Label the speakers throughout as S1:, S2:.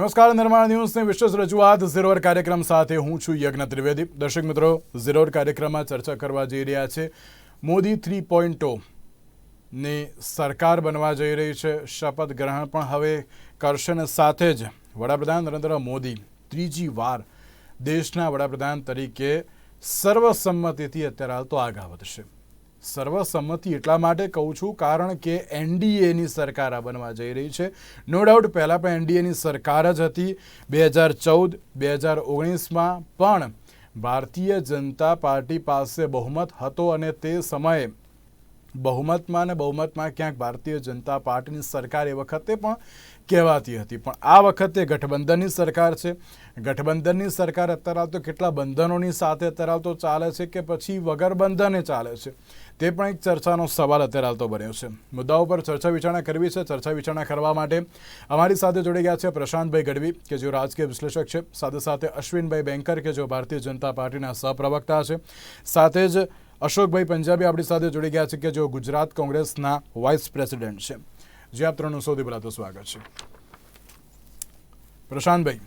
S1: નમસ્કાર, નિર્માણ ન્યૂઝની વિશેષ રજૂઆત ઝીરોર કાર્યક્રમ સાથે હું છું યજ્ઞ ત્રિવેદી. દર્શક મિત્રો ઝીરોર કાર્યક્રમમાં ચર્ચા કરવા જઈ રહ્યા છે. મોદી થ્રી પોઈન્ટની સરકાર બનવા જઈ રહી છે. શપથ ગ્રહણ પણ હવે કરશે ને સાથે જ. વડાપ્રધાન નરેન્દ્ર મોદી ત્રીજી વાર દેશના વડાપ્રધાન તરીકે સર્વસંમતિથી અત્યારે હાલ તો આગળ વધશે. સર્વસંમતિ એટલા માટે કહું છું કારણ કે એનડીએની સરકાર આ બનવા જઈ રહી છે. નો ડાઉટ પહેલાં પણ એનડીએની સરકાર જ હતી બે હજાર ચૌદ, બે હજાર ઓગણીસમાં પણ ભારતીય જનતા પાર્ટી પાસે બહુમત હતો અને તે સમયે બહુમતમાં ને બહુમતમાં ક્યાંક ભારતીય જનતા પાર્ટીની સરકાર એ વખતે પણ કહેવાતી હતી. પણ આ વખતે ગઠબંધનની સરકાર છે. ગઠબંધનની સરકાર અત્યારે તો કેટલા બંધનોની સાથે અત્યારે તો ચાલે છે કે પછી વગર બંધને ચાલે છે? તે પણ એક ચર્ચાનો સવાલ અત્યારે તો બન્યો છે. મુદ્દાઓ પર ચર્ચા વિચારણા કરવી છે. ચર્ચા વિચારણા કરવા માટે અમારી સાથે જોડી ગયા છે પ્રશાંતભાઈ ગઢવી, કે જેઓ રાજકીય વિશ્લેષક છે. સાથે સાથે અશ્વિનભાઈ બેંકર કે જેઓ ભારતીય જનતા પાર્ટીના સહપ્રવક્તા છે. સાથે જ અશોકભાઈ પંજાબી આપણી સાથે જોડી ગયા છે કે જેઓ ગુજરાત કોંગ્રેસના વાઇસ પ્રેસિડેન્ટ છે. જે આપ ત્રણનું સૌથી પહેલાં તો સ્વાગત છે. પ્રશાંતભાઈ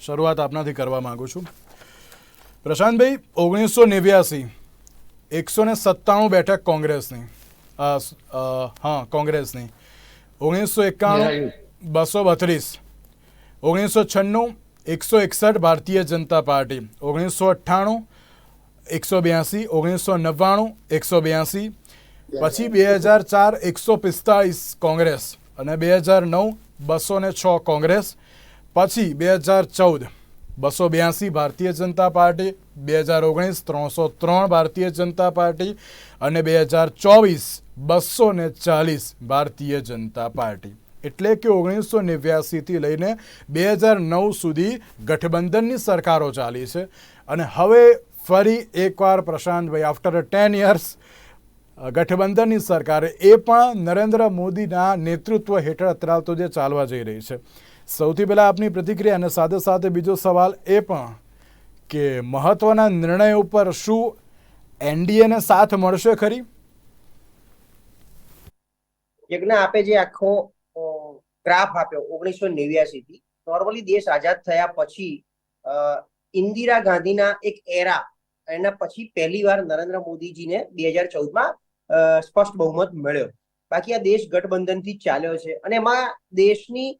S1: શરૂઆત આપનાથી કરવા માગું છું. પ્રશાંતભાઈ ઓગણીસો નેવ્યાસી એકસો ને સત્તાણું બેઠક કોંગ્રેસની હા કોંગ્રેસની. ઓગણીસો એકાણું બસો બત્રીસ. ઓગણીસો છન્નું એકસો એકસઠ ભારતીય જનતા પાર્ટી. ઓગણીસો અઠ્ઠાણું એકસો બ્યાસી ઓગણીસો નવ્વાણું એકસો બ્યાસી. પછી બે હજાર ચાર એકસો પિસ્તાળીસ કોંગ્રેસ અને બે હજાર નવ બસો ને છ કોંગ્રેસ. પછી બે હજાર ચૌદ બસો બ્યાસી ભારતીય જનતા પાર્ટી બે હજાર ઓગણીસ ત્રણસો ત્રણ ભારતીય જનતા પાર્ટી અને બે હજાર ચોવીસ બસો ને ચાલીસ ભારતીય જનતા પાર્ટી. એટલે કે ઓગણીસો નેવ્યાસીથી લઈને બે હજાર નવ સુધી ગઠબંધનની સરકારો ચાલી છે. અને હવે ફરી એકવાર પ્રશાંતભાઈ આફ્ટર ટેન યર્સ ગઠબંધનની સરકાર એ પણ નરેન્દ્ર મોદીના નેતૃત્વ હેઠળ અત્યાર તો જે ચાલવા જઈ રહી છે. સૌથી પહેલાં આપની પ્રતિક્રિયા અને સાથે સાથે બીજો સવાલ એ પણ કે મહત્વના નિર્ણય ઉપર શું એનડીએને સાથ મળશે ખરી?
S2: યજ્ઞ આપે જે આખો ગ્રાફ આપ્યો ઓગણીસો નેવ્યાસી થી નોર્મલી દેશ આઝાદ થયા પછી ઇન્દિરા ગાંધીના એક એરા એના પછી પહેલી વાર નરેન્દ્ર મોદીજીને બે હજાર ચૌદમાં સ્પષ્ટ બહુમત મળ્યો. બાકી આ દેશ ગઠબંધનથી ચાલ્યો છે અને એમાં દેશની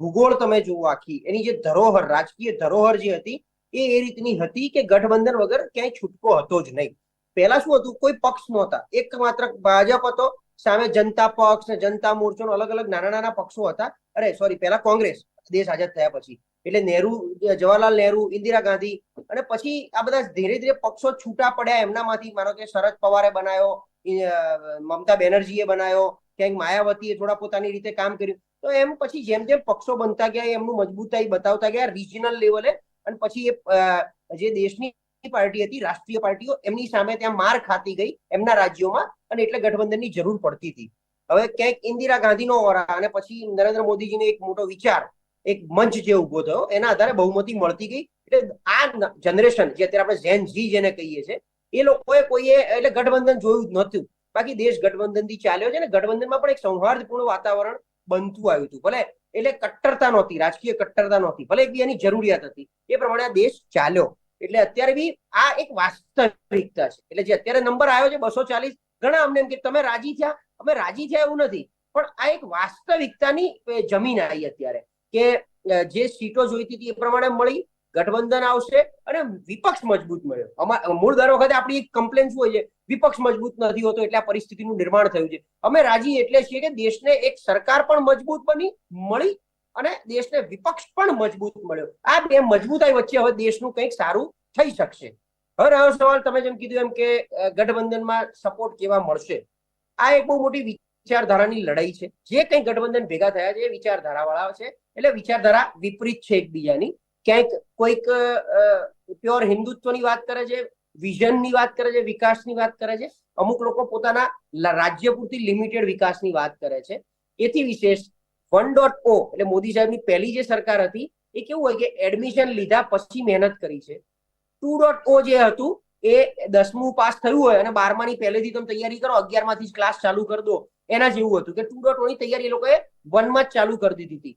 S2: ભૂગોળ તમે જુઓ આખી, એની જે ધરોહર, રાજકીય ધરોહર જે હતી, એ એ રીતની હતી કે ગઠબંધન વગર ક્યાંય છૂટકો હતો જ નહીં. પહેલા શું હતું? કોઈ પક્ષ નહોતા. એક માત્ર ભાજપ હતો, સામે જનતા પક્ષ જનતા મોરચો અલગ અલગ નાના નાના પક્ષો હતા. અરે સોરી પહેલા કોંગ્રેસ દેશ આઝાદ થયા પછી. એટલે નહેરુ, જવાહરલાલ નહેરુ, ઇન્દિરા ગાંધી અને પછી આ બધા ધીરે ધીરે પક્ષો છૂટા પડ્યા. એમનામાંથી માનો કે શરદ પવારે બનાવ્યો મમતા બેનર્જીએ બનાવ્યો ક્યાંક માયાવતીએ થોડા પોતાની રીતે કામ કર્યું. તો એમ પછી જેમ જેમ પક્ષો બનતા ગયા, એમનું મજબૂતાઈ બતાવતા ગયા રિજનલ લેવલે અને પછી એ જે દેશની પાર્ટી હતી, રાષ્ટ્રીય પાર્ટીઓ, એમની સામે ત્યાં માર ખાતી ગઈ એમના રાજ્યોમાં અને એટલે ગઠબંધનની જરૂર પડતી હતી. હવે ક્યાંક ઇન્દિરા ગાંધીનો ઓરા, અને પછી નરેન્દ્ર મોદીજીનો એક મોટો વિચાર એક મંચ જે ઊભો થયો, એના આધારે બહુમતી મળતી ગઈ. એટલે આ જનરેશન જે અત્યારે આપણે ઝેન ઝી જેને કહીએ છીએ એ લોકોએ કોઈએ, એટલે ગઠબંધન જોયું જ નહોતું. બાકી દેશ ગઠબંધનથી ચાલ્યો છે ને, ગઠબંધનમાં પણ એક સૌહાર્દપૂર્ણ વાતાવરણ બનતું આવ્યું હતું. ભલે, એટલે કટ્ટરતા નહોતી, રાજકીય કટ્ટરતા નહોતી. ભલે બી એની જરૂરિયાત હતી. એ પ્રમાણે આ દેશ ચાલ્યો. એટલે અત્યારે બી આ એક વાસ્તવિકતા છે. એટલે જે અત્યારે નંબર આવ્યો છે, બસો ચાલીસ, ઘણા અમને એમ કે તમે રાજી થયા? અમે રાજી થયા એવું નથી. પણ આ એક વાસ્તવિકતાની જમીન આવી અત્યારે. કે જે સીટો જોઈતી હતી એ પ્રમાણે મળી, ગઠબંધન આવશે અને વિપક્ષ મજબૂત મળ્યો. મૂળ દર વખતે આપણી એક કમ્પ્લેન શું હોય છે? વિપક્ષ મજબૂત નથી હોતો એટલે આ પરિસ્થિતિનું નિર્માણ થયું છે. અમે રાજી એટલે છીએ કે દેશને એક સરકાર પણ મજબૂત બની, મળી અને દેશને વિપક્ષ પણ મજબૂત મળ્યો. આ બે મજબૂતાઈ વચ્ચે હવે દેશનું કંઈક સારું થઈ શકશે. હવે રહ્યો સવાલ, તમે જેમ કીધું એમ કે ગઠબંધનમાં સપોર્ટ કેવા મળશે? આ એક બહુ મોટી વિચારધારાની લડાઈ છે. જે કંઈ ગઠબંધન ભેગા થયા છે એ વિચારધારાવાળા છે. એટલે વિચારધારા વિપરીત છે એકબીજાની. ક્યાંક કોઈક પ્યોર હિન્દુત્વની વાત કરે છે, વિઝનની વાત કરે છે, વિકાસની વાત કરે છે. અમુક લોકો પોતાના રાજ્ય પૂરતી લિમિટેડ વિકાસની વાત કરે છે. એથી વિશેષ વન ડોટ ઓ, એટલે મોદી સાહેબની પહેલી જે સરકાર હતી, એ કેવું હોય કે એડમિશન લીધા પછી મહેનત કરી છે. ટુ ડોટ ઓ જે હતું, એ દસમું પાસ થયું હોય અને બારમાની પહેલેથી તમે તૈયારી કરો, અગિયારમાંથી જ ક્લાસ ચાલુ કરી દો. એના જેવું હતું કે ટુ ડોટ ઓની તૈયારી એ લોકોએ વનમાં જ ચાલુ કરી દીધી હતી.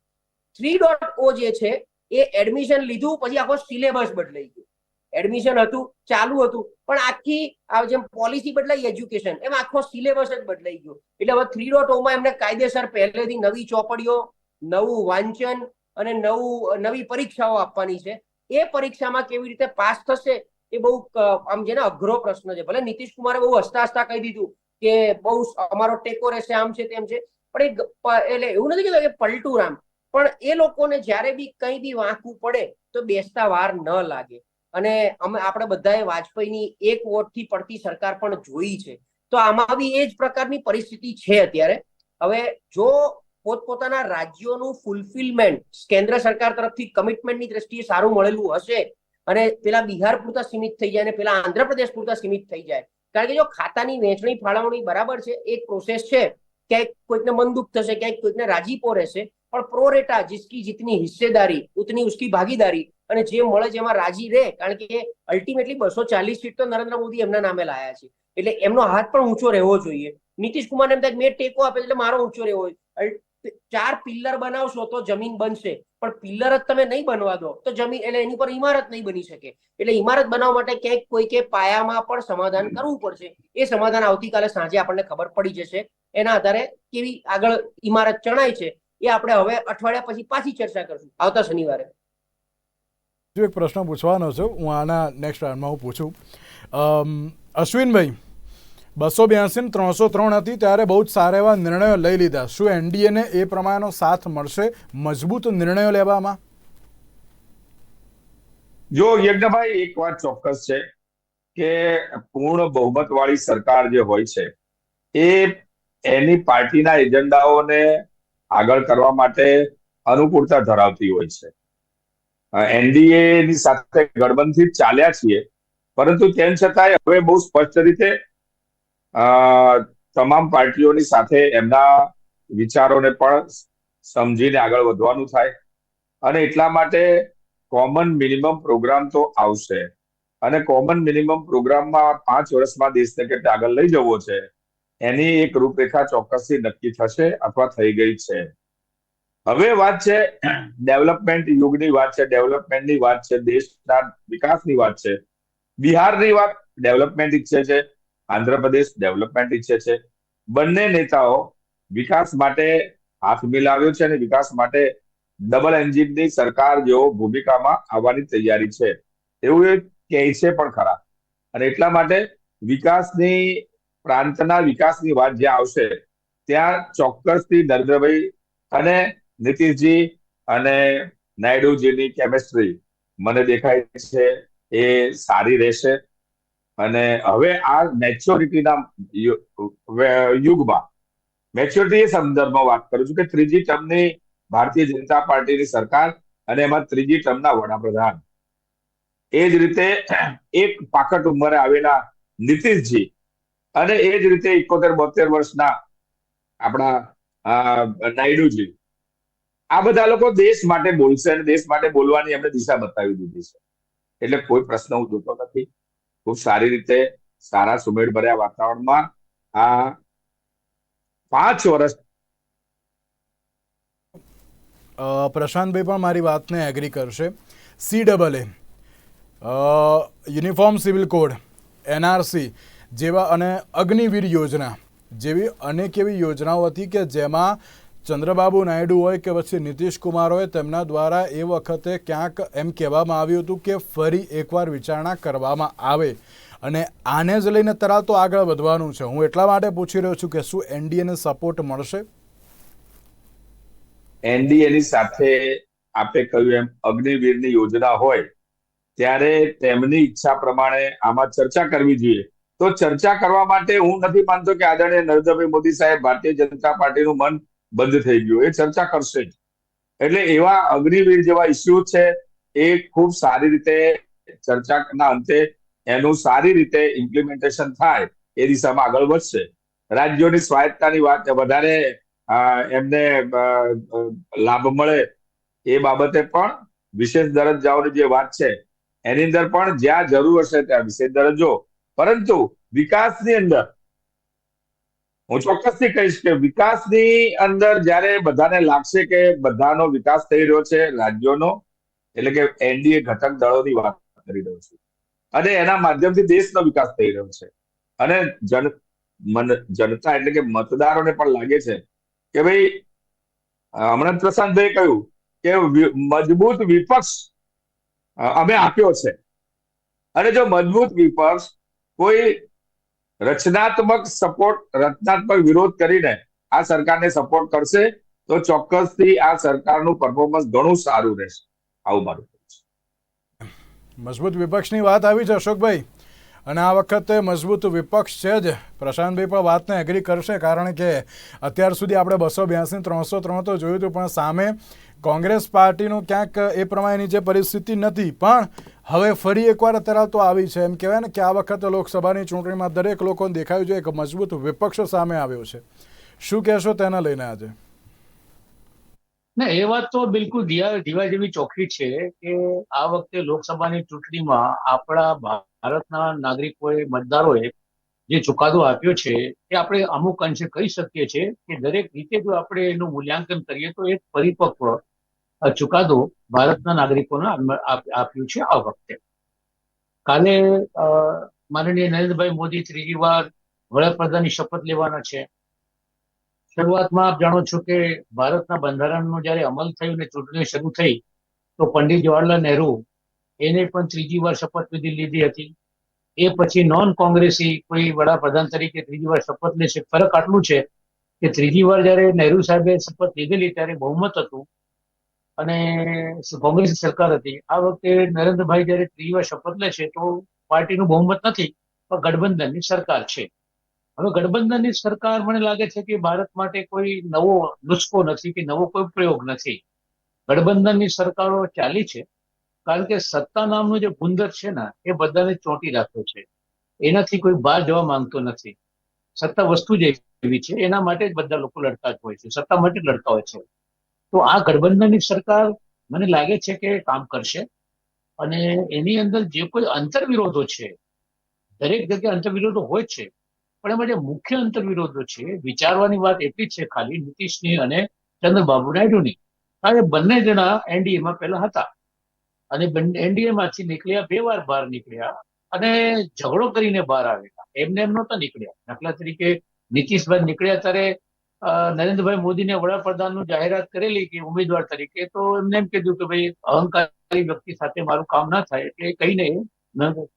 S2: થ્રી ડોટ ઓ જે છે, એ એડમિશન લીધું, પછી આખો સિલેબસ બદલાઈ ગયો. એડમિશન હતું, ચાલુ હતું, પણ આખી જેમ પોલિસી બદલાઈ એજ્યુકેશન એમ આખો સિલેબસ જ બદલાઈ ગયો. એટલે હવે થ્રી ડોટ ઓમાં એમને કાયદેસર પહેલેથી નવી ચોપડીઓ, નવું વાંચન અને નવું, નવી પરીક્ષાઓ આપવાની છે. એ પરીક્ષામાં કેવી રીતે પાસ થશે, એ બહુ આમ જેને અઘરો પ્રશ્ન છે. ભલે નીતિશ કુમારે બહુ હસતા હસતા કહી દીધું કે બહુ અમારો ટેકો રહેશે, આમ છે તેમ છે. પણ એટલે એવું નથી કીધું કે પલટું રામ. પણ એ લોકોને જ્યારે બી કંઈ બી વાંકવું પડે, તો બેસતા વાર ન લાગે. અને અમે, આપણે બધાએ વાજપેયીની એક વોટથી પડતી સરકાર પણ જોઈ છે. તો આમાં બી એ જ પ્રકારની પરિસ્થિતિ છે અત્યારે. હવે જો પોતપોતાના રાજ્યોનું ફૂલફિલમેન્ટ, કેન્દ્ર સરકાર તરફથી કમિટમેન્ટની દ્રષ્ટિએ સારું મળેલું હશે અને પેલા બિહાર પૂરતા સીમિત થઈ જાય અને પેલા આંધ્રપ્રદેશ પૂરતા સીમિત થઈ જાય. કારણ કે જો ખાતાની વહેંચણી ફાળવણી બરાબર છે એક પ્રોસેસ છે ક્યાંક કોઈકને મન દુઃખ થશે ક્યાંક કોઈકને રાજીપો રહેશે પણ પ્રોરેટા જિસકી જીતની હિસ્સેદારી ઉતની ઉસકી ભાગીદારી અને જે મળે છે એમાં રાજી રહે, કારણ કે અલ્ટિમેટલી બસો ચાલીસ સીટ તો નરેન્દ્ર મોદી એમના નામે લાયા છે. એટલે એમનો હાથ પણ ઊંચો રહેવો જોઈએ. નીતિશ કુમાર એમ થાય મેં ટેકો આપે એટલે મારો ઊંચો રહેવો ચાર પિલ્લર બનાવશો તો જમીન બનશે. પણ પિલ્લર જ તમે નહીં બનવા દો, તો જમીન, એટલે એની પર ઇમારત નહીં બની શકે. એટલે ઇમારત બનાવવા માટે ક્યાંક કોઈ કે પાયામાં પણ સમાધાન કરવું પડશે. એ સમાધાન આવતીકાલે સાંજે આપણને ખબર પડી જશે. એના આધારે કેવી આગળ ઇમારત ચણાય છે. એ આપણે હવે અઠવાડિયા પછી પાછી ચર્ચા કરશું. આવતા શનિવારે.
S1: જો એક પ્રશ્ન પૂછવાનો છે હું આના નેક્સ્ટ રાઉન્ડમાં હું પૂછું. અશ્વિનભાઈ બસો બ્યાસી ને ત્રણસો ત્રણ હતી ત્યારે બહુ જ સારા એવા નિર્ણયો લઈ લીધા. શું એનડીએને એ પ્રમાણેનો સાથ મળશે? મજબૂત નિર્ણયો લેવામાં?
S3: જો યજ્ઞભાઈ એક વાત ચોક્કસ છે કે પૂર્ણ બહુમત વાળી સરકાર જે હોય છે એ એની પાર્ટીના એજન્ડાઓને આગળ કરવા માટે અનુકૂળતા ધરાવતી હોય છે. એનડીએ ની સાથે ગઠબંધથી ચાલ્યા છીએ, પરંતુ તેમ છતાંય હવે બહુ સ્પષ્ટ રીતે તમામ પાર્ટીઓની સાથે એમના વિચારોને પણ સમજીને આગળ વધવાનું થાય. અને એટલા માટે કોમન મિનિમમ પ્રોગ્રામ તો આવશે. અને કોમન મિનિમમ પ્રોગ્રામમાં પાંચ વર્ષમાં દેશને કેટલે આગળ લઈ જવો છે એની એક રૂપરેખા ચોક્કસથી નક્કી થશે અથવા થઈ ગઈ છે. હવે વાત છે ડેવલપમેન્ટ યુગની વાત છે, ડેવલપમેન્ટની વાત છે, દેશના વિકાસની વાત છે. બિહારની વાત ડેવલપમેન્ટ ઈચ્છે છે, આંધ્રપ્રદેશ ડેવલપમેન્ટ ઈચ્છે છે. બંને નેતાઓ વિકાસ માટે હાથ મિલાવ્યો છે અને વિકાસ માટે ડબલ એન્જિનની સરકાર જેવો ભૂમિકામાં આવવાની તૈયારી છે. એવું એ કહે છે પણ ખરા. અને એટલા માટે વિકાસની પ્રાંતના વિકાસની વાત જ્યાં આવશે, ત્યાં ચોક્કસથી નરેન્દ્રભાઈ અને નીતિશજી અને નાયડુજીની કેમેસ્ટ્રી મને દેખાય છે, એ સારી રહેશે. અને હવે આ મેચ્યોરિટીના યુગમાં મેચ્યોરિટી સંદર્ભમાં વાત કરું છું કે ત્રીજી ટર્મની ભારતીય જનતા પાર્ટીની સરકાર અને એમાં ત્રીજી ટર્મના વડાપ્રધાન. એ જ રીતે એક પાકટ ઉંમરે આવેલા નીતિશજી અને એ જ રીતે એકોતેર બોતેર વર્ષના આપણા નાયડુજી. આ બધા લોકો દેશ માટે બોલશે અને દેશ માટે બોલવાની એમને દિશા બતાવી દીધી છે. એટલે કોઈ પ્રશ્ન હું જોતો નથી. ખૂબ સારી રીતે સારા સુમેળ ભર્યા વાતાવરણમાં આ પાંચ વર્ષ
S1: પ્રશાંતભાઈ પણ મારી વાતને એગ્રી કરશે. C double A uniform civil code NRC જેવા અને અગ્નિવીર યોજના. જેવી અનેક એવી યોજનાઓ હતી કે જેમાં ચંદ્રબાબુ નાયડુ હોય કે પછી નીતિશ કુમાર હોય, તેમના દ્વારા એ વખતે ક્યાંક એમ કહેવામાં આવ્યું હતું કે ફરી એકવાર વિચારણા કરવામાં આવે. અને આને જ લઈને તરાલ તો આગળ વધવાનું છે. હું એટલા માટે પૂછી રહ્યો છું કે શું એનડીએને સપોર્ટ મળશે?
S3: એનડીએની સાથે આપે કહ્યું એમ અગ્નિવીરની યોજના હોય, ત્યારે તેમની ઈચ્છા પ્રમાણે આમાં ચર્ચા કરવી જોઈએ. તો ચર્ચા કરવા માટે હું નથી માનતો કે આદરણીય નરેન્દ્રભાઈ મોદી સાહેબ ભારતીય જનતા પાર્ટીનું મન બંધ થઈ ગયું. એ ચર્ચા કરશે જ. એટલે એવા અગ્નિવીર જેવા ઇસ્યુ છે, એ ખૂબ સારી રીતે ચર્ચાના અંતે એનું સારી રીતે ઇમ્પ્લિમેન્ટેશન થાય એ દિશામાં આગળ વધશે. રાજ્યોની સ્વાયત્તાની વાત વધારે એમને લાભ મળે એ બાબતે પણ વિશેષ દરજ્જાઓની જે વાત છે, એની અંદર પણ જ્યાં જરૂર હશે ત્યાં વિશેષ દરજ્જો પરંતુ વિકાસની અંદર હું ચોક્કસથી કહીશ કે વિકાસની અંદર જ્યારે બધાને લાગશે કે બધાનો વિકાસ થઈ રહ્યો છે, રાજ્યોનો, એટલે કે એનડીએ ઘટક દળોની વાત કરી રહ્યો છું. અને એના માધ્યમથી દેશનો વિકાસ થઈ રહ્યો છે. અને જન જનતા એટલે કે મતદારોને પણ લાગે છે કે ભાઈ હમણાં પ્રશાંતભાઈ કહ્યું કે મજબૂત વિપક્ષ અમે આપ્યો છે. અને જો મજબૂત વિપક્ષ કોઈ રચનાત્મક સપોર્ટ રચનાત્મક વિરોધ કરીને આ સરકારને સપોર્ટ કરશે, તો ચોક્કસથી આ સરકારનું પરફોર્મન્સ ઘણું સારું રહેશે આવું મારું.
S1: મજબૂત વિપક્ષની વાત આવી છે અશોકભાઈ અને આ વખતે મજબૂત વિપક્ષ છે જ. પ્રશાંતભાઈ પણ વાતને એગ્રી કરશે કારણ કે અત્યાર સુધી આપણે બસો બ્યાસી, ત્રણસો ત્રણ તો જોયું હતું, પણ સામે કોંગ્રેસ પાર્ટીનું ક્યાંક એ પ્રમાણેની જે પરિસ્થિતિ નથી. પણ હવે ફરી એકવાર અત્યારે તો આવી છે. એમ કહેવાય ને કે આ વખતે લોકસભાની ચૂંટણીમાં દરેક લોકોને દેખાયું છે એક મજબૂત વિપક્ષ સામે આવ્યો છે. શું કહેશો તેના લઈને આજે?
S4: ના એ વાત તો બિલકુલ દીવા જેવી ચોખ્ખી છે કે આ વખતે લોકસભાની ચૂંટણીમાં આપણા ભારતના નાગરિકોએ મતદારોએ જે ચુકાદો આપ્યો છે, એ આપણે અમુક અંશે કહી શકીએ છીએ કે દરેક રીતે જો આપણે એનું મૂલ્યાંકન કરીએ તો એક પરિપક્વ ચુકાદો ભારતના નાગરિકોને આપ્યું છે આ વખતે. કાલે માનનીય નરેન્દ્રભાઈ મોદી ત્રીજી વાર વડાપ્રધાનની શપથ લેવાના છે. શરૂઆતમાં આપ જાણો છો કે ભારતના બંધારણનો જ્યારે અમલ થયો અને ચૂંટણીઓ શરૂ થઈ, તો પંડિત જવાહરલાલ નહેરુ એને પણ ત્રીજી વાર શપથવિધિ લીધી હતી. એ પછી નોન કોંગ્રેસી કોઈ વડાપ્રધાન તરીકે ત્રીજી વાર શપથ લેશે. ફરક આટલું છે કે ત્રીજી વાર જયારે નહેરુ સાહેબે શપથ લીધેલી ત્યારે બહુમત હતું અને કોંગ્રેસની સરકાર હતી. આ વખતે નરેન્દ્રભાઈ જ્યારે ત્રીજી વાર શપથ લેશે તો પાર્ટીનું બહુમત નથી, પણ ગઠબંધનની સરકાર છે. હવે ગઠબંધનની સરકાર મને લાગે છે કે ભારત માટે કોઈ નવો નુસ્ખો નથી કે નવો કોઈ પ્રયોગ નથી. ગઠબંધનની સરકારો ચાલી છે. કારણ કે સત્તા નામનું જે ગુંદર છે ને, એ બધાને ચોંટી રાખ્યો છે. એનાથી કોઈ બહાર જવા માંગતો નથી. સત્તા વસ્તુ જ એવી છે. એના માટે જ બધા લોકો લડતા જ હોય છે. સત્તા માટે જ લડતા હોય છે. તો આ ગઠબંધનની સરકાર મને લાગે છે કે કામ કરશે અને એની અંદર જે કોઈ અંતરવિરોધો છે, દરેક જગ્યાએ અંતરવિરોધો હોય છે, પણ એમાં જે મુખ્ય અંતરવિરોધો છે, વિચારવાની વાત એટલી છે ખાલી નીતિશની અને ચંદ્રબાબુ નાયડુની. કારણ કે બંને જણા એનડીએમાં પહેલા હતા. અને એનડીએ માંથી નીકળ્યા, બે વાર બહાર નીકળ્યા અને ઝઘડો કરીને બહાર આવેલા એમને એમ નહોતા નીકળ્યા. દાખલા તરીકે નીતિશભાઈ નીકળ્યા ત્યારે નરેન્દ્રભાઈ મોદીને વડાપ્રધાનનું જાહેરાત કરેલી કે ઉમેદવાર તરીકે, તો એમને એમ કીધું કે ભાઈ, અહંકારી વ્યક્તિ સાથે મારું કામ ના થાય એટલે કહીને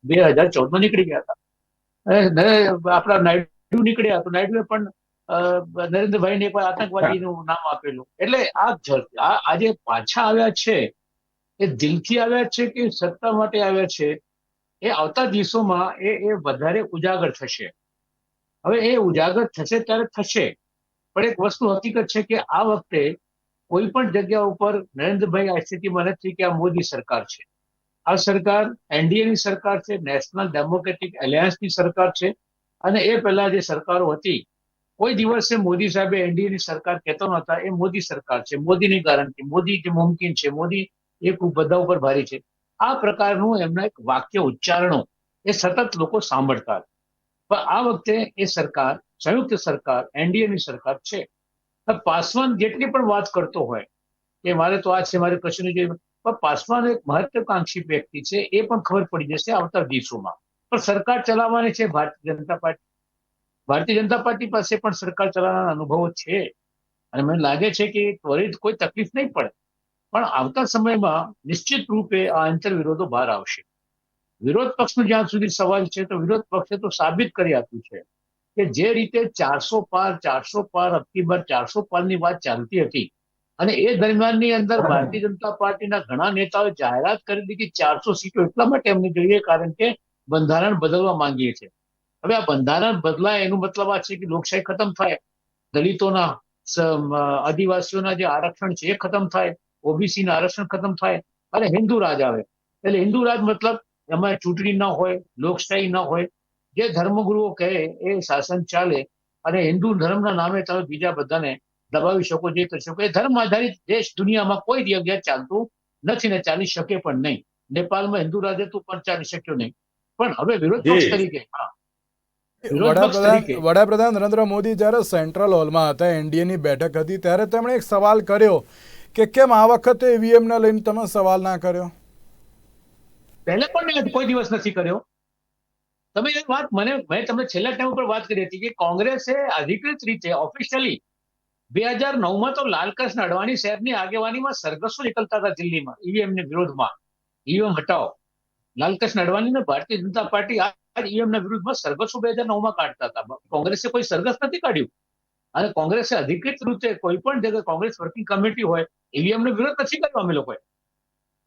S4: બે હજાર ચૌદમાં નીકળી ગયા હતા. આપણા નાયડુ નીકળ્યા, તો નાયડુએ પણ નરેન્દ્રભાઈને પણ આતંકવાદીનું નામ આપેલું. એટલે આ આજે પાછા આવ્યા છે. એ દિલથી આવ્યા છે કે સત્તા માટે આવ્યા છે, એ આવતા દિવસોમાં એ એ વધારે ઉજાગર થશે. હવે એ ઉજાગર થશે ત્યારે થશે. પણ એક વસ્તુ હકીકત છે કે આ વખતે કોઈ પણ જગ્યા ઉપર નરેન્દ્રભાઈ આ સ્થિતિમાં નથી કે આ મોદી સરકાર છે. આ સરકાર એનડીએ ની સરકાર છે, નેશનલ ડેમોક્રેટિક એલાયન્સની સરકાર છે અને એ પહેલા જે સરકારો હતી, કોઈ દિવસે મોદી સાહેબે એનડીએ ની સરકાર કહેતો નતા એ મોદી સરકાર છે. મોદીની ગારંટી મોદી જે મુમકિન છે, મોદી એ ખૂબ બધા ઉપર ભારી છે. આ પ્રકારનું એમના એક વાક્ય ઉચ્ચારણો એ સતત લોકો સાંભળતા. પણ આ વખતે એ સરકાર, સંયુક્ત સરકાર એનડીએ ની સરકાર છે. પાસવાન જેટલી પણ વાત કરતો હોય, કે મારે તો આ છે, મારે કશું નહીં જોઈએ. પણ પાસવાન એક મહત્વકાંક્ષી વ્યક્તિ છે, એ પણ ખબર પડી જશે આવતા દિવસોમાં. પણ સરકાર ચલાવવાની છે ભારતીય જનતા પાર્ટી. ભારતીય જનતા પાર્ટી પાસે પણ સરકાર ચલાવવાના અનુભવો છે. અને મને લાગે છે કે ત્વરિત કોઈ તકલીફ નહીં પડે. પણ આવતા સમયમાં નિશ્ચિત રૂપે આ આંતરવિરોધો બહાર આવશે. વિરોધ પક્ષનો જ્યાં સુધી સવાલ છે, તો વિરોધ પક્ષે તો સાબિત કરી આપ્યું છે કે જે રીતે ચારસો પાર ચારસો પાર, અબકી ચારસો પારની વાત ચાલતી હતી અને એ દરમિયાનની અંદર ભારતીય જનતા પાર્ટીના ઘણા નેતાઓએ જાહેરાત કરી દીધી ચારસો સીટો એટલા માટે એમને જોઈએ કારણ કે બંધારણ બદલવા માંગીએ છીએ હવે આ બંધારણ બદલાય એનું મતલબ આ છે કે લોકશાહી ખતમ થાય. દલિતોના આદિવાસીઓના જે આરક્ષણ છે એ ખતમ થાય. ઓબીસી ના આરક્ષણ ખતમ થાય અને હિન્દુ રાજ આવે. એટલે હિન્દુ રાજ મતલબ એમાં ચૂંટણી ન હોય લોકશાહી ન હોય. જે ધર્મગુરુઓ કહે એ શાસન ચાલે અને હિન્દુ ધર્મના નામે તમે બીજા બધાને દબાવી શકો જે કરી શકો. એ ધર્મ આધારિત દેશ દુનિયામાં કોઈ જગ્યાએ ચાલતું નથી ને ચાલી શકે પણ નહીં. નેપાળમાં હિન્દુ રાજ હતું પણ ચાલી શક્યો નહીં. પણ હવે વિરોધ પક્ષ તરીકે હા.
S1: વડાપ્રધાન વડાપ્રધાન નરેન્દ્ર મોદી જ્યારે સેન્ટ્રલ હોલમાં હતા એનડીએની બેઠક હતી ત્યારે તેમણે એક સવાલ કર્યો કે કેમ આ વખતે ઈવીએમને લઈને તમે સવાલ ના કર્યો?
S4: પહેલે પણ કોઈ દિવસ નથી કર્યો. તમે એક વાત મને, મેં તમને છેલ્લા ટાઈમ ઉપર વાત કરી હતી કે કોંગ્રેસે અધિકૃત રીતે ઓફિશિયલી બે હજાર નવમાં તો લાલકૃષ્ણ અડવાણી સાહેબની આગેવાનીમાં સરઘસો નીકળતા હતા દિલ્હીમાં ઈવીએમની વિરોધમાં. ઈવીએમ હટાવો. લાલકૃષ્ણ અડવાણી ને ભારતીય જનતા પાર્ટી આ ઈવીએમ ના વિરુદ્ધમાં સરઘસો બે હજાર નવમાં કાઢતા હતા. કોંગ્રેસે કોઈ સરઘસ નથી કાઢ્યું. અને કોંગ્રેસે અધિકૃત રીતે કોઈ પણ જગ્યાએ કોંગ્રેસ વર્કિંગ કમિટી હોય ઈવીએમનો વિરોધ નથી કર્યો અમે લોકોએ.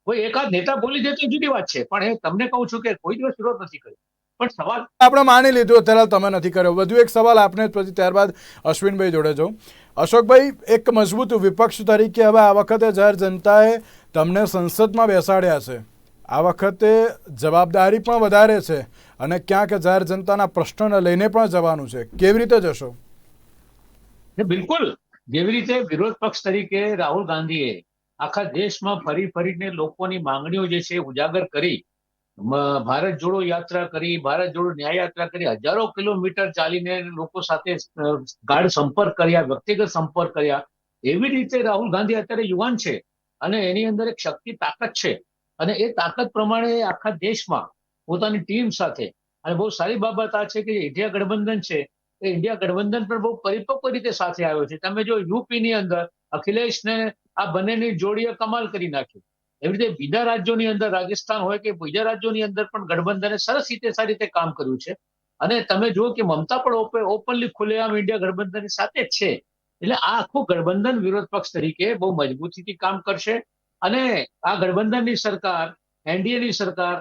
S4: કોઈ એકાદ નેતા બોલી દે તો જુદી વાત છે, પણ એ તમને કહું છું કે કોઈ દિવસ વિરોધ નથી કર્યો. પણ સવાલ
S1: આપણે માની લીધું, અત્યારે તમે નથી કર્યો. વધુ એક સવાલ આપને, પછી ત્યારબાદ અશ્વિનભાઈ જોડે જો અશોકભાઈ, એક મજબૂત વિપક્ષ તરીકે હવે આ વખતે જાહેર જનતાએ તમને સંસદમાં બેસાડ્યા છે. આ વખતે જવાબદારી પણ વધારે છે અને ક્યાંક જાહેર જનતાના પ્રશ્નોને લઈને પણ જવાનું છે. કેવી રીતે જશો?
S4: બિલકુલ, જેવી રીતે વિરોધ પક્ષ તરીકે રાહુલ ગાંધીએ આખા દેશમાં ફરી ફરીને લોકોની માંગણીઓ જે છે ઉજાગર કરી ભારત જોડો યાત્રા કરી, ભારત જોડો ન્યાય યાત્રા કરી, હજારો કિલોમીટર ચાલીને લોકો સાથે ગાઢ સંપર્ક કર્યા, વ્યક્તિગત સંપર્ક કર્યા. એવી રીતે રાહુલ ગાંધી અત્યારે યુવાન છે અને એની અંદર એક શક્તિ, તાકાત છે. અને એ તાકાત પ્રમાણે આખા દેશમાં પોતાની ટીમ સાથે, અને બહુ સારી બાબત આ છે કે ઇન્ડિયા ગઠબંધન છે એ ઇન્ડિયા ગઠબંધન પણ બહુ પરિપક્વ રીતે સાથે આવ્યો છે. તમે જો યુપી ની અંદર અખિલેશને આ બંનેની જોડીએ કમાલ કરી નાખી. એવી રીતે બીજા રાજ્યોની અંદર, રાજસ્થાન હોય કે બીજા રાજ્યોની અંદર પણ ગઠબંધને સરસ રીતે સારી રીતે કામ કર્યું છે. અને તમે જુઓ કે મમતા પણ ઓપનલી ખુલ્લેઆમ ઇન્ડિયા ગઠબંધનની સાથે જ છે. એટલે આ આખું ગઠબંધન વિરોધ પક્ષ તરીકે બહુ મજબૂતીથી કામ કરશે. અને આ ગઠબંધનની સરકાર, એનડીએની સરકાર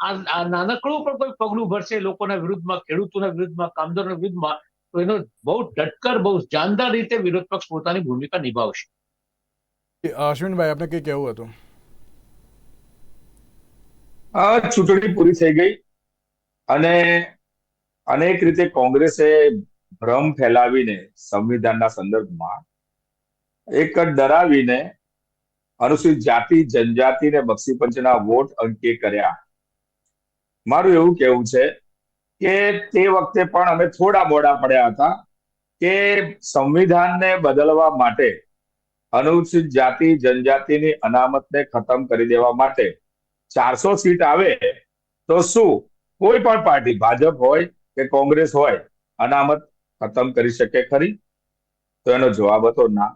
S4: આ નાનકડું પણ કોઈ પગલું ભરશે લોકોના વિરુદ્ધમાં ખેડૂતોના વિરુદ્ધમાં કામદારોના વિરુદ્ધમાં તો એનો બહુ ડટકર બહુ જાનદાર રીતે વિરોધ પક્ષ પોતાની ભૂમિકા નિભાવશે.
S1: અશ્વિનભાઈ આપણે કઈ કહેવું હતું?
S3: આ ચૂંટણી પૂરી થઈ ગઈ અને અનેક રીતે કોંગ્રેસે ભ્રમ ફેલાવીને સંવિધાનના સંદર્ભમાં એક ડરાવીને અનુસૂચિત જાતિ જનજાતિ ને બક્ષી પંચના વોટ અંકે કર્યા. મારું એવું કહેવું છે કે તે વખતે પણ અમે થોડા મોડા પડ્યા હતા કે સંવિધાનને બદલવા માટે અનુસૂચિત જાતિ, જનજાતિની અનામતને ખતમ કરી દેવા માટે ચારસો સીટ આવે તો શું કોઈ પણ પાર્ટી, ભાજપ હોય કે કોંગ્રેસ હોય, અનામત ખતમ કરી શકે ખરી? તો એનો જવાબ હતો ના.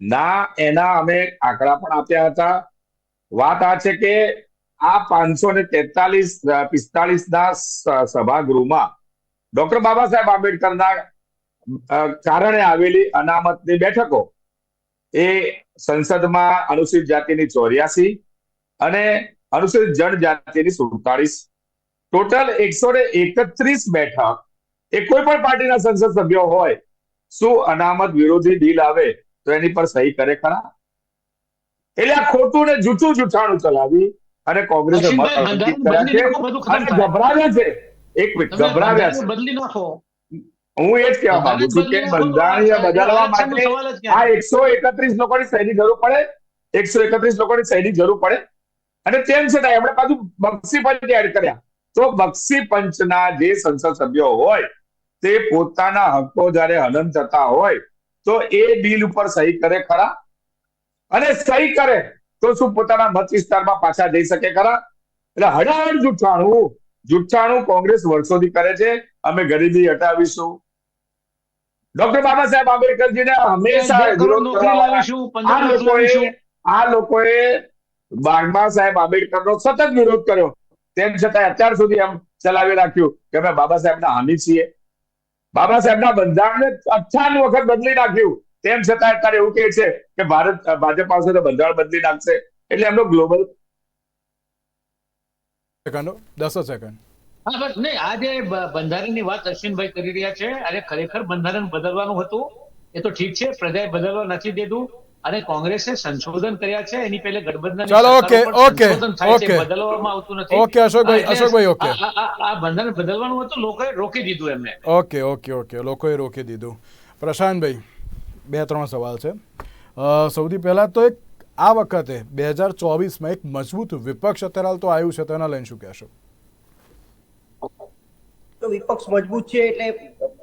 S3: ના એના અમે આંકડા પણ આપ્યા હતા. વાત આ છે કે આ પાંચસો ને તેતાલીસ પિસ્તાલીસ ના સભાગૃહમાં ડોક્ટર બાબા સાહેબ આંબેડકરના કારણે આવેલી અનામતની બેઠકો એ સંસદમાં અનુસૂચિત જાતિની ચોર્યાસી અને અનુસૂચિત જનજાતિની સુડતાલીસ ટોટલ એકસો ને એકત્રીસ બેઠક એ કોઈ પણ પાર્ટીના સંસદ સભ્યો હોય, શું અનામત વિરોધી બિલ આવે તો એની પર સહી કરે ખરા? એટલે આ ખોટું ને જૂઠું જૂઠાણું ચલાવી અને કોંગ્રેસે ગભરાવ્યા છે. એક મિનિટ ગભરાવ્યા છે.
S4: બદલી નાખો.
S3: હું એ જ કહેવા માંગુ છું કે બંધારણીય બદલવા માટે આ એકસો એકત્રીસ લોકોની સહીની જરૂર પડે. એકસો એકત્રીસ લોકોની સહીની જરૂર પડે. અને તેમ છતાં એમણે પાછું બક્ષી પંચ એડ કર્યા. તો બક્ષી પંચના જે સંસદ સભ્યો હોય તે પોતાના હક્કો જ્યારે હનન થતા હોય તો એ બિલ ઉપર સહી કરે ખરા? અને સહી કરે તો શું પોતાના મત વિસ્તારમાં પાછા જઈ શકે ખરા? એટલે હડાહડ જુઠ્ઠાણું જુઠ્ઠાણું કોંગ્રેસ વર્ષોથી કરે છે. અમે ગરીબી હટાવીશું. ડોક્ટર બાબા સાહેબ આંબેડકરજીને હંમેશા વિરોધ આ લોકોએ આ લોકોએ સાહેબ આંબેડકરનો સતત વિરોધ કર્યો. તેમ છતાં અત્યાર સુધી એમ ચલાવી રાખ્યું કે અમે બાબા સાહેબના હામી છીએ. બાબા સાહેબના બંધારણને અઠ્ઠાવન વખત બદલી નાખ્યું. તેમ છતાં અત્યારે એવું કહે છે કે ભારત ભાજપ પાસે તો બંધારણ બદલી નાખશે. એટલે એમનો ગ્લોબલ
S1: સેકન્ડો દસ સેકન્ડ.
S4: હા બસ નહીં આ બંધારણની વાત અશ્વિનભાઈ કરી રહ્યા છે અરે ખરેખર બંધારણ બદલવાનું હતું એ તો ઠીક છે પ્રજાએ બદલવા નથી દીધું અને કોંગ્રેસે સંશોધન કર્યા છે એની પહેલે ગઠબંધન
S1: ચાલો, ઓકે, ઓકે, ઓકે.
S4: બદલવામાં આવતું નથી.
S1: Okay Ashokbhai Ashokbhai okay.
S4: આ- આ- આ- આ બંધારણ બદલવાનું હતું લોકોએ રોકી દીધું એમને.
S1: ઓકે ઓકે ઓકે લોકોએ રોકી દીધું. પ્રશાંતભાઈ. બે ત્રણ સવાલ છે. સૌથી પહેલાં તો એક આ વખતે બે હજાર ચોવીસમાં એક મજબૂત વિપક્ષ અત્યારે હાલ તો આવ્યું છે તેના લઈને શું કહેશો?
S2: તો વિપક્ષ મજબૂત છે એટલે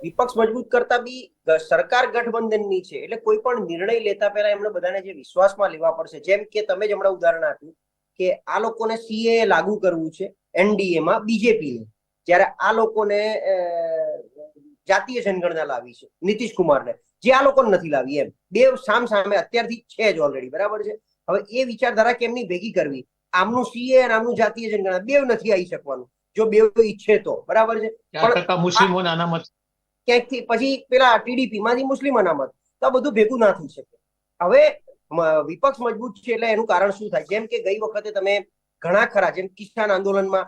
S2: વિપક્ષ મજબૂત કરતા બી સરકાર ગઠબંધનની છે એટલે કોઈ પણ નિર્ણય લેતા પહેલા એમને બધાને જે વિશ્વાસમાં લેવા પડશે. જેમ કે તમે જ હમણાં ઉદાહરણ આપ્યું કે આ લોકોને સીએ લાગુ કરવું છે એનડીએ માં બીજેપી ને. જ્યારે આ લોકોને જાતીય જનગણના લાવી છે નીતિશ કુમારને. જે આ લોકો નથી લાવી એમ. બે સામ સામે અત્યારથી છે જ ઓલરેડી બરાબર છે? હવે એ વિચારધારા કેમની ભેગી કરવી? આમનું સીએ અને આમનું જાતીય જનગણના બે નથી આવી શકવાનું. જો બે ઈચ્છે તો બરાબર છે?
S4: અનામત
S2: ક્યાંકથી? પછી પેલા ટીડીપી માંથી મુસ્લિમ અનામત. તો આ બધું ભેગું ના થઈ શકે. હવે વિપક્ષ મજબૂત છે એટલે એનું કારણ શું થાય? જેમ કે ગઈ વખતે તમે ઘણા ખરા જેમ કિસાન આંદોલનમાં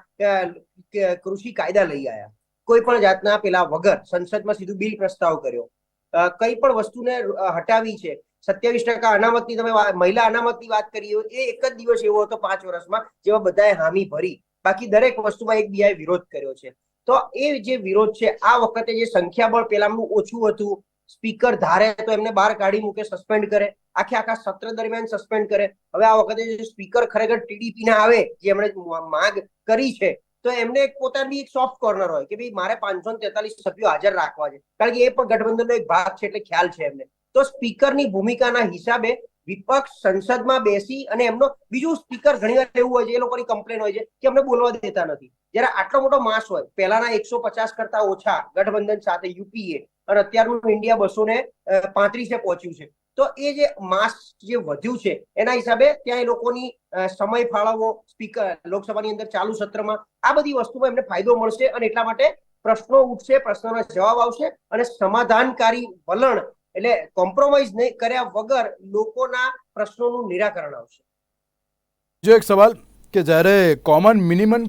S2: કૃષિ કાયદા લઈ આવ્યા કોઈ પણ જાતના પેલા વગર સંસદમાં સીધું બિલ પ્રસ્તાવ કર્યો. કઈ પણ વસ્તુને હટાવી છે. સત્યાવીસ ટકા અનામતની તમે મહિલા અનામતની વાત કરી, એ એક જ દિવસ એવો હતો પાંચ વર્ષમાં, જેમાં બધાએ હામી ભરી. બાકી દરેક વસ્તુમાં એક બીજાએ વિરોધ કર્યો છે. તો એ જે વિરોધ છે, આ વખતે જે સંખ્યાબળ પેલામનું ઓછું હતું, સ્પીકર ધારે તો એમને બહાર કાઢી મૂકે, સસ્પેન્ડ કરે. આખે આખા સત્ર દરમિયાન સસ્પેન્ડ કરે. હવે આ વખતે જે સ્પીકર ખરેખર ટીડીપી ના આવે, જે એમણે માંગ કરી છે તો એમને પોતાની એક સોફ્ટ કોર્નર હોય કે ભાઈ મારે પાંચસો તેતાલીસ સભ્યો હાજર રાખવા છે. કારણ કે એ પણ ગઠબંધનનો એક ભાગ છે એટલે ખ્યાલ છે એમને. તો સ્પીકરની ભૂમિકાના હિસાબે વિપક્ષ સંસદમાં બેસી અને એમનો બીજું સ્પીકર ઘણીવાર એવું હોય છે, એ લોકોની કમ્પ્લેન હોય છે કે અમને બોલવા દેતા નથી. જ્યારે આટલો મોટો માસ હોય, પહેલાના એકસો પચાસ કરતા ઓછા ગઠબંધન સાથે યુપીએ અને અત્યારનું ઇન્ડિયા બસો ને પાંત્રીસે પહોંચ્યું છે. તો એ જે માસ જે વધ્યું છે, એના હિસાબે ત્યાં એ લોકોની સમય ફાળવવો સ્પીકર, લોકસભાની અંદર ચાલુ સત્રમાં, આ બધી વસ્તુમાં એમને ફાયદો મળશે અને એટલા માટે પ્રશ્નો ઉઠશે, પ્રશ્નોના જવાબ આવશે અને સમાધાનકારી વલણ એટલે કોમ્પ્રોમાઇઝ નહીં કર્યા વગર લોકોના પ્રશ્નોનું નિરાકરણ આવશે.
S1: જો એક સવાલ કે જ્યારે કોમન મિનિમમ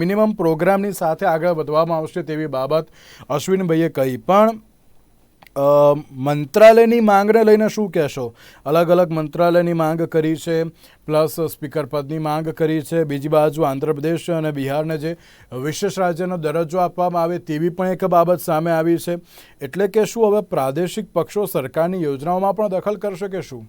S1: મિનિમમ પ્રોગ્રામની સાથે આગળ વધવામાં આવશે તેવી બાબત અશ્વિનભાઈએ કહી. પણ મંત્રાલયની માંગને લઈને શું કહેશો? અલગ અલગ મંત્રાલયની માંગ કરી છે, પ્લસ સ્પીકર પદની માંગ કરી છે, બીજી બાજુ આંધ્રપ્રદેશ અને બિહારને જે વિશેષ રાજ્યનો દરજ્જો આપવામાં આવે તેવી પણ એક બાબત સામે આવી છે. એટલે કે શું હવે પ્રાદેશિક પક્ષો સરકારની યોજનાઓમાં પણ દખલ કરશે કે શું?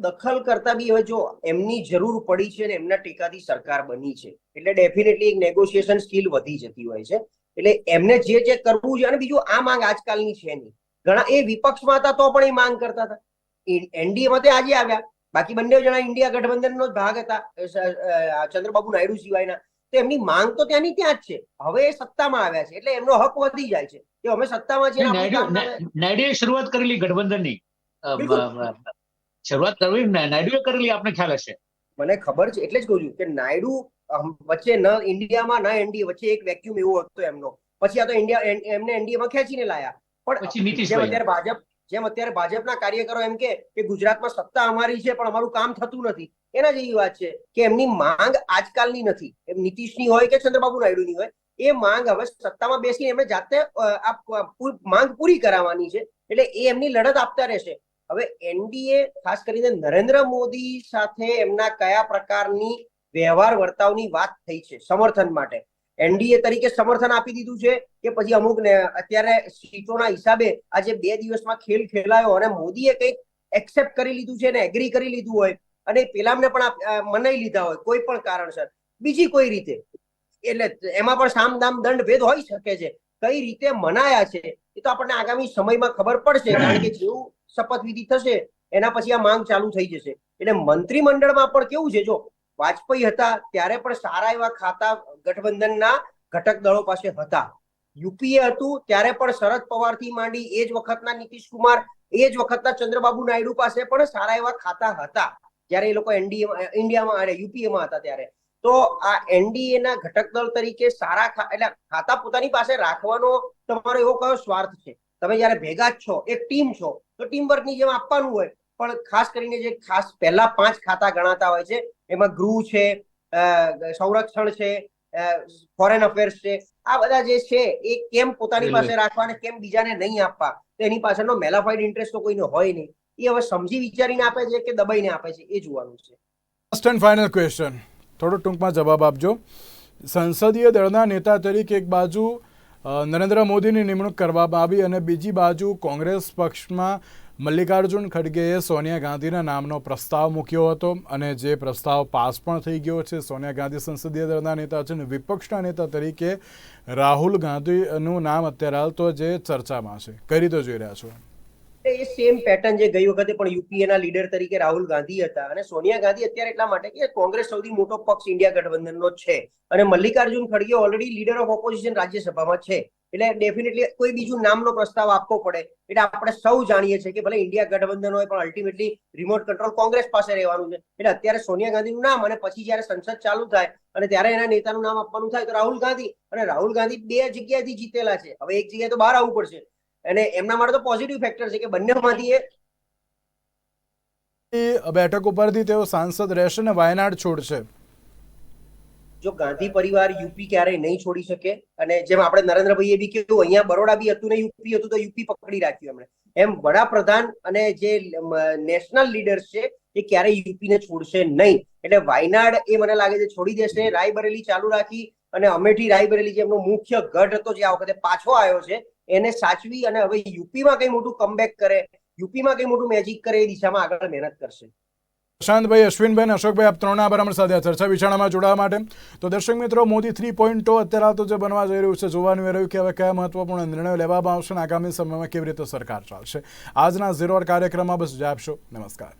S2: દખલ કરતા બી હવે જો એમની જરૂર પડી છે ને એમના ટેકાથી સરકાર બની છે. એટલે ડેફિનેટલી એક નેગોશિએશન સ્કિલ વધી જતી હોય છે. એટલે એમને જે જે કરવું છે અને બીજું આ માંગ આજકાલની છે નહીં. ઘણા એ વિપક્ષમાં હતા તો પણ એ માંગ કરતા હતા. એનડીએ માં આજે આવ્યા. બાકી બંને જણા ઇન્ડિયા ગઠબંધનનો જ ભાગ હતા ચંદ્રબાબુ નાયડુ સિવાયના. તો એમની માંગ તો ત્યાંની ત્યાં જ છે. હવે એ સત્તામાં આવ્યા છે એટલે એમનો હક વધી જાય છે. કે અમે સત્તામાં છીએ
S4: નાયડુએ શરૂઆત કરેલી ગઠબંધનની. શરૂઆત કરવી નાયડુએ કરેલી આપને ખ્યાલ હશે?
S2: મને ખબર છે એટલે જ કહું છું કે નાયડુ વચ્ચે ન ઇન્ડિયામાં ન એનડીએ વચ્ચે એક વેક્યુમ એવો હતો એમનો. પછી આ તો ઇન્ડિયા એમને એનડીએમાં ખેંચીને લાયા. પણ જેમ અત્યારે ભાજપ જેમ અત્યારે ભાજપના કાર્યકરો એમ કે ગુજરાતમાં સત્તા અમારી છે પણ અમારું કામ થતું નથી. એના જેવી વાત છે કે એમની માંગ આજકાલની નથી. એમ નીતિશની હોય કે ચંદ્રબાબુ નાયડુની હોય એ માંગ હવે સત્તામાં બેસીને એમને જાતે માંગ પૂરી કરાવવાની છે. એટલે એ એમની લડત આપતા રહેશે. હવે એનડીએ ખાસ કરીને નરેન્દ્ર મોદી સાથે એમના કયા પ્રકારની વ્યવહાર વર્તાવની વાત થઈ છે, સમર્થન માટે. એનડીએ તરીકે સમર્થન આપી દીધું છે કે પછી અમુક અત્યારે સીટોના હિસાબે આજે બે દિવસમાં ખેલ ખેલાયો અને મોદીએ કંઈક એક્સેપ્ટ કરી લીધું છે ને એગ્રી કરી લીધું હોય અને પેલામને પણ મનાઈ લીધા હોય, કોઈ પણ કારણસર. બીજી કોઈ રીતે. એટલે એમાં પણ સામ દામ દંડ ભેદ હોઈ શકે છે. કઈ રીતે મનાયા છે, એ તો આપણને આગામી સમયમાં ખબર પડશે, કારણ કે જેવું શપથવિધિ થશે, એના પછી આ માંગ ચાલુ થઈ જશે. એટલે મંત્રીમંડળમાં પણ કેવું છે, જો વાજપેયી હતા, ત્યારે પણ સારા એવા ખાતા ગઠબંધનના ઘટક દળો પાસે હતા. યુપીએ હતું, ત્યારે પણ શરદ પવારથી માંડી એ જ વખતના નીતિશ કુમાર, એ જ વખતના ચંદ્રબાબુ નાયડુ પાસે પણ સારા એવા ખાતા હતા. જ્યારે એ લોકો એનડીએ ઇન્ડિયામાં યુપીએમાં હતા ત્યારે. તો આ એનડીએ ના ઘટક દળ તરીકે સારા એટલે ખાતા પોતાની પાસે રાખવાનો તમારો એવો કયો સ્વાર્થ છે? તમે જયારે ભેગા જ છો, એક ટીમ છો, તો ટીમ વર્કની જેમ આપવાનું હોય પણ ખાસ કરીને જે ખાસ પહેલા પાંચ ખાતા ગણાતા હોય છે એમાં ગૃહ છે સંરક્ષણ છે ફોરેન અફેર્સ છે આ બધા જે છે એ કેમ પોતાની પાસે રાખવા અને કેમ બીજાને નહીં આપવા તો એની પાછળનો મેલાફાઈડ ઇન્ટરેસ્ટ તો કોઈને હોય નહીં. એ હવે સમજી વિચારીને આપે છે કે દબાઈને આપે છે એ જોવાનું છે.
S1: ફર્સ્ટ એન્ડ ફાઇનલ ક્વેશ્ચન થોડો ટૂંકમાં જવાબ આપજો. સંસદીય દળના નેતા તરીકે એક બાજુ નરેન્દ્ર મોદીની નિમણૂક કરવામાં આવી અને બીજી બાજુ કોંગ્રેસ પક્ષમાં મલ્લિકાર્જુન ખડગેએ સોનિયા ગાંધીના નામનો પ્રસ્તાવ મૂક્યો હતો અને જે પ્રસ્તાવ પાસ પણ થઈ ગયો છે, સોનિયા ગાંધી સંસદીય દળના નેતા છે અને વિપક્ષના નેતા તરીકે રાહુલ ગાંધીનું નામ અત્યારે હાલ તો જે ચર્ચામાં છે. કઈ રીતે જોઈ રહ્યા છો?
S2: એ સેમ પેટર્ન જે ગઈ વખતે પણ યુપીએના લીડર તરીકે રાહુલ ગાંધી હતા અને સોનિયા ગાંધી અત્યારે એટલા માટે કે કોંગ્રેસ સૌથી મોટો પક્ષ ઇન્ડિયા ગઠબંધનનો છે અને મલ્લિકાર્જુન ખડગે ઓલરેડી લીડર ઓફ ઓપોઝિશન રાજ્યસભામાં છે. એટલે ડેફિનેટલી કોઈ બીજું નામનો પ્રસ્તાવ આપવો પડે. એટલે આપણે સૌ જાણીએ છીએ કે ભલે ઇન્ડિયા ગઠબંધન હોય, પણ અલ્ટિમેટલી રિમોટ કંટ્રોલ કોંગ્રેસ પાસે રહેવાનું છે. એટલે અત્યારે સોનિયા ગાંધીનું નામ અને પછી જયારે સંસદ ચાલુ થાય અને ત્યારે એના નેતાનું નામ આપવાનું થાય તો રાહુલ ગાંધી. અને રાહુલ ગાંધી બે જગ્યાએથી જીતેલા છે. હવે એક જગ્યાએ તો બહાર આવવું પડશે. અને એમના માટે તો પોઝિટિવ ફેક્ટર છે કે બંનેમાંથી એ
S1: બેઠક ઉપરથી તેઓ સાંસદ રહેશે ને વાયનાડ છોડશે.
S2: જો ગાંધી પરિવાર યુપી ક્યારેય નહીં છોડી શકે, અને જેમ આપણે નરેન્દ્રભાઈએ બી કીધું, અહીંયા બરોડા બી હતું ને યુપી હતું તો યુપી પકડી રાખ્યું એમણે. એમ વડાપ્રધાન અને જે નેશનલ લીડર્સ છે, એ ક્યારેય યુપીને છોડશે નહીં. એટલે વાયનાડ એ મને લાગે છે છોડી દેશે, રાયબરેલી ચાલુ રાખી અને અમેઠી રાયબરેલી જે એમનો મુખ્ય ગઢ હતો જે આ વખતે પાછો આવ્યો છે, એને સાચવી અને હવે યુપીમાં કઈ મોટું કમબેક કરે, યુપીમાં કઈ મોટું મેજિક કરે એ દિશામાં આગળ મહેનત કરશે.
S1: પ્રશાંતભાઈ અશ્વિનભાઈ અશોકભાઈ, આપ ત્રણના બરાબર સાથે આ ચર્ચા વિચારણામાં જોડાવા માટે. તો દર્શક મિત્રો, મોદી થ્રી પોઈન્ટ અત્યારે તો જે બનવા જઈ રહ્યું છે, જોવાનું એ રહ્યું કે હવે કયા મહત્વપૂર્ણ નિર્ણયો લેવામાં આવશે અને આગામી સમયમાં કેવી રીતે સરકાર ચાલશે. આજના ઝીરો કાર્યક્રમમાં બસ આપશો. નમસ્કાર.